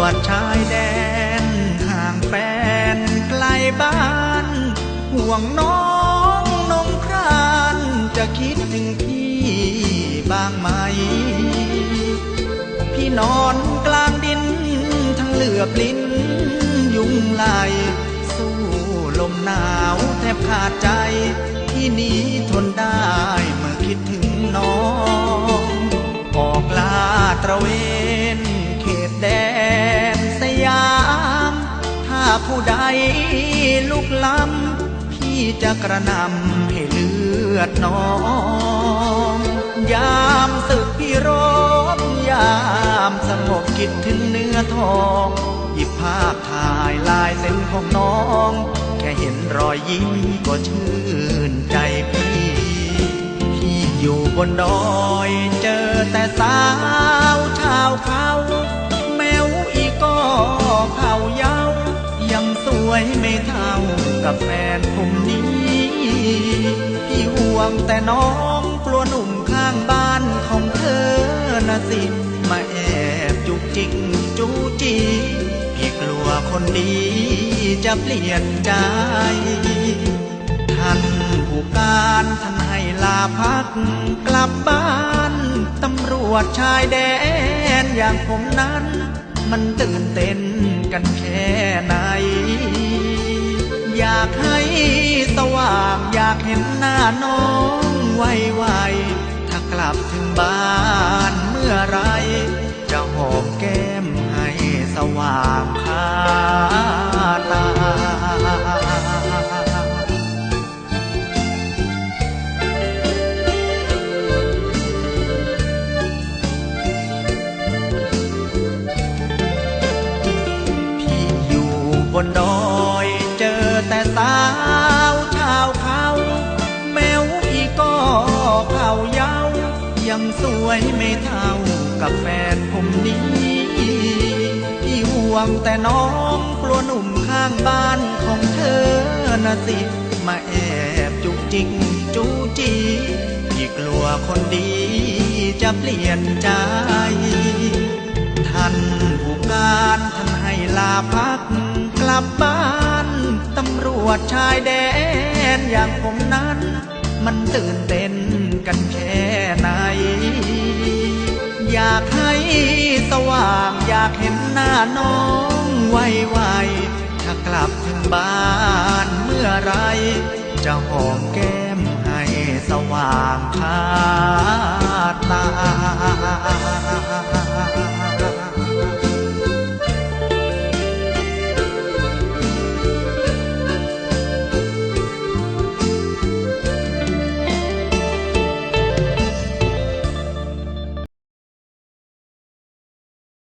วจชายแดนห่างแฟนไกลบ้าน ห่วงน้องน้องครานจะคิดถึงพี่บ้างไหม พี่นอนกลางดิน ทั้งเหลือบลิ้น ยุงไหลสู้ลมหนาวแทบขาดใจ ที่นี้ทนได้เมื่อคิดถึงน้อง ออกลาตระเวน ผู้ใดลุกล้ำ พี่จะกระนำให้เลือดน้อง ยามศึกพี่รบยามสงบคิดถึงเนื้อทอง หยิบภาพถ่ายลายเส้นของน้อง แค่เห็นรอยยิ้มก็ชื่นใจพี่ พี่อยู่บนดอยเจอแต่สาวชาวเขา แมวอีก็เขาเย้ายังส วยไม่เท่ากับแฟนผมนี้ พี่ห่วงแต่น้องกลัวหนุ่มข้างบ้านของเธอนะสิ มาแอบจุกจิกจูจีพี่กลัวคนดีจะเปลี่ยนใจ ท่านผู้การท่านให้ลาพักกลับบ้านตำรวจชายแดนอย่างผมนั้น มันตื่นเต้นกันแค่ไหนากให้สว่างอยากเห็นหน้าน้องไวๆถ้ากลับถึงบ้านเมื่อไร สาวชาวเขาแมวอีก็เขาเย้ายังสวยไม่เท่ากับแฟนผมนี้พี่ห่วงแต่น้องกลัวหนุ่มข้างบ้านของเธอนะสิ มาแอบจุกจิกจูจีพี่กลัวคนดีจะเปลี่ยนใจ ท่านผู้การท่านให้ลาพักกลับบ้าน วดชายแดนอย่างผมนั้น มันตื่นเต้นกันแค่ไหน อยากให้สว่างอยากเห็นหน้าน้องไวๆถ้ากลับถึงบ้านเมื่อไร จะหอมแก้มให้สว่างค่ะ